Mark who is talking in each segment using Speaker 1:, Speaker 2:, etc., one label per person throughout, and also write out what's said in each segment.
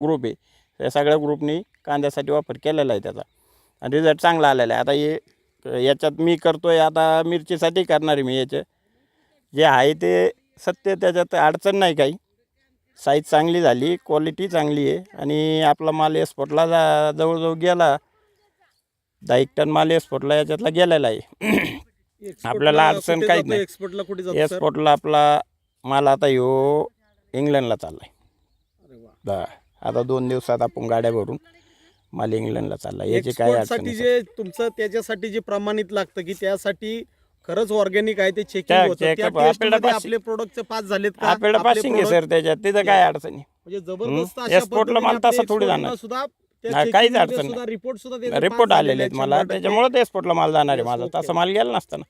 Speaker 1: Group आहे. या सगळ्या ग्रुपनी कांद्यासाठी वापर केलेला आहे त्याचा. आणि रिझल्ट चांगला आलेला आहे. आता हे याच्यात मी करतो आहे आता मिरचीसाठी करणार आहे मी याचे. जे आहे ते सत्य त्याच्यात अडचण नाही काही. साईज चांगली झाली क्वालिटी चांगली आहे. आणि आपला माल एक्सपोर्टला जा जवळजवळ गेला. दहा एक टन माल एक्सपोर्टला याच्यातला गेलेला आहे. आपल्याला अडचण काहीच नाही.
Speaker 2: एक्सपोर्टला कुठे
Speaker 1: एक्सपोर्टला आपला माल आता ह्यो इंग्लंडला चालला आहे आता दोन दिवसात आपण गाड्या भरून माल इंग्लंडला चालला याची काय अडचण नाही.
Speaker 2: जे तुमचं त्याच्यासाठी जे प्रमाणित लागतं की त्यासाठी खरंच ऑर्गॅनिक आहे ते
Speaker 1: त्या-
Speaker 2: चेकिंग होतं त्या
Speaker 1: check-up,
Speaker 2: test
Speaker 1: आपल्याला
Speaker 2: मध्ये
Speaker 1: पास-
Speaker 2: आपले प्रोडक्टचे पास झालेत का
Speaker 1: आपल्याला
Speaker 2: आपले
Speaker 1: पासिंग आहे
Speaker 2: product-
Speaker 1: सर त्याच्यात तिथं काय अडचण नाही
Speaker 2: म्हणजे जबरदस्त
Speaker 1: हम्म.
Speaker 2: अशा
Speaker 1: एक्सपोर्टला माल तसा थोडी जाणार.
Speaker 2: सुद्धा त्या
Speaker 1: हा, काहीच
Speaker 2: checking मध्ये
Speaker 1: अडचण
Speaker 2: सुद्धा रिपोर्ट सुद्धा त्याचे
Speaker 1: रिपोर्ट
Speaker 2: pass
Speaker 1: आलेले
Speaker 2: झालेले
Speaker 1: आहेत मला
Speaker 2: शंभर टक्के.
Speaker 1: त्याच्यामुळे ते एक्सपोर्टला माल जाणार आहे माझा. तसा माल गेला नसता ना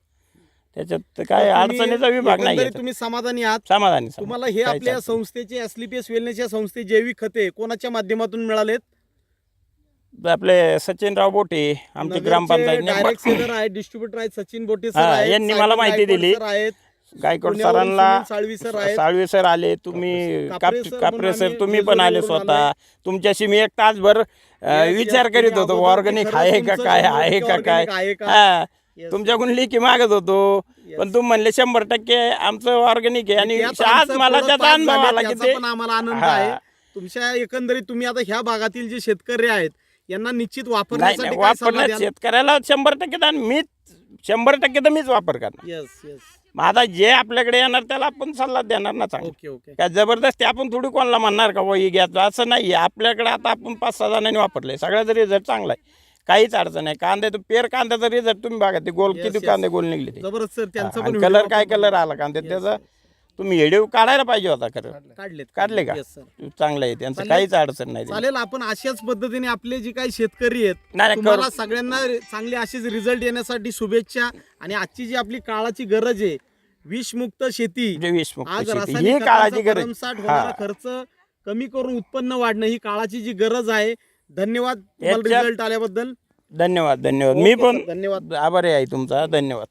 Speaker 1: त्याच्यात तर काय
Speaker 2: तुम्ही
Speaker 1: अडचणीचा विभाग नाही
Speaker 2: एकंदरीत
Speaker 1: याच्यात.
Speaker 2: तुम्ही समाधानी आहात
Speaker 1: समाधानी समाधानी.
Speaker 2: तुम्हाला हे
Speaker 1: काहीच
Speaker 2: आपल्या
Speaker 1: अडचण.
Speaker 2: संस्थेचे एसलीपीएस वेलनेस या संस्थे जैविक खते कोणाच्या माध्यमातून मिळालेत
Speaker 1: आपले सचिनराव बोटे आमचे ग्रामपंचायत
Speaker 2: डायरेक्ट सेलर आहेत डिस्ट्रीब्युटर आहेत सचिन बोटे सर
Speaker 1: हा,
Speaker 2: आहेत
Speaker 1: यांनी मला माहिती
Speaker 2: गायकवाड
Speaker 1: दिली.
Speaker 2: सर आहेत
Speaker 1: गायकवाड
Speaker 2: पुण्यावरून
Speaker 1: सरांना
Speaker 2: सुनील साळवी सर आहेत.
Speaker 1: साळवे सर आले तुम्ही
Speaker 2: कापरे
Speaker 1: काप-
Speaker 2: सर
Speaker 1: कापरे
Speaker 2: म्हणून
Speaker 1: सर
Speaker 2: आम्ही
Speaker 1: तुम्ही पण आले
Speaker 2: जेजुरीवरून
Speaker 1: स्वतः तुमच्याशी मी एक तासभर अ,
Speaker 2: Yes,
Speaker 1: विचार करीत होतो
Speaker 2: अगोदर
Speaker 1: ऑर्गॅनिक
Speaker 2: खरंच
Speaker 1: आहे का
Speaker 2: तुमचं
Speaker 1: काय आहे का काय
Speaker 2: organic आहे का?
Speaker 1: हा
Speaker 2: Yes.
Speaker 1: तुमच्याकडून लेखी मागत होतो. पण तुम्ही म्हणले शंभर टक्के आमचं ऑर्गॅनिक आहे आणि
Speaker 2: त्यात
Speaker 1: आज
Speaker 2: आमचं
Speaker 1: मला त्याचा अनुभव आला की
Speaker 2: त्याचा
Speaker 1: ते
Speaker 2: पण आम्हाला आनंद
Speaker 1: हा.
Speaker 2: आहे. तुमच्या एकंदरीत तुम्ही आता ह्या भागातील जे शेतकरी आहेत यांना निश्चित
Speaker 1: नाही
Speaker 2: वापरण्यासाठी
Speaker 1: नाही
Speaker 2: काय सल्ला
Speaker 1: वापरण्यात
Speaker 2: द्याल?
Speaker 1: शेतकऱ्याला शंभर टक्के दान मीच शंभर टक्के तर मीच वापर करणार.
Speaker 2: येस येस
Speaker 1: मग आता जे आपल्याकडे येणार त्याला आपण सल्ला देणार ना चांगला.
Speaker 2: ओके ओके
Speaker 1: काय जबरदस्ती आपण थोडी कोणाला म्हणणार का वही घ्यायचं असं नाही आपल्याकडे आता आपण पाच सहा जणांनी वापरले सगळ्याचा रिझल्ट चांगला आहे. काहीच अडचण नाही. कांदे तर पेर कांद्याचा रिझल्ट तुम्ही बघा ते गोल किती. कांदे गोल निघले ते.
Speaker 2: जबरदस्त सर त्यांचं पण
Speaker 1: कलर काय कलर आला कांदे त्याचा तुम्ही हेडिओ काढायला पाहिजे होता खरं.
Speaker 2: काढलेत.
Speaker 1: काढले का. चांगलं आहे त्यांचं
Speaker 2: चालेल.
Speaker 1: काहीच अडचण नाही
Speaker 2: चालेल आपण अशाच पद्धतीने आपले जे काही शेतकरी आहेत
Speaker 1: नाही, नाही,
Speaker 2: तुम्हाला
Speaker 1: करू.
Speaker 2: सगळ्यांना चांगले असेच रिझल्ट येण्यासाठी शुभेच्छा आणि आजची जी आपली काळाची गरज आहे विषमुक्त शेती.
Speaker 1: जे विषमुक्त
Speaker 2: आज
Speaker 1: शेती
Speaker 2: रासायनिक
Speaker 1: काळाची
Speaker 2: खतांचा
Speaker 1: गरज
Speaker 2: भरमसाठ
Speaker 1: हा.
Speaker 2: खर्च कमी करून उत्पन्न वाढणं ही काळाची जी गरज आहे धन्यवाद. रिझल्ट आल्याबद्दल.
Speaker 1: धन्यवाद धन्यवाद. मी
Speaker 2: ओके,
Speaker 1: पण
Speaker 2: धन्यवाद.
Speaker 1: आभारी आहे तुमचा. धन्यवाद.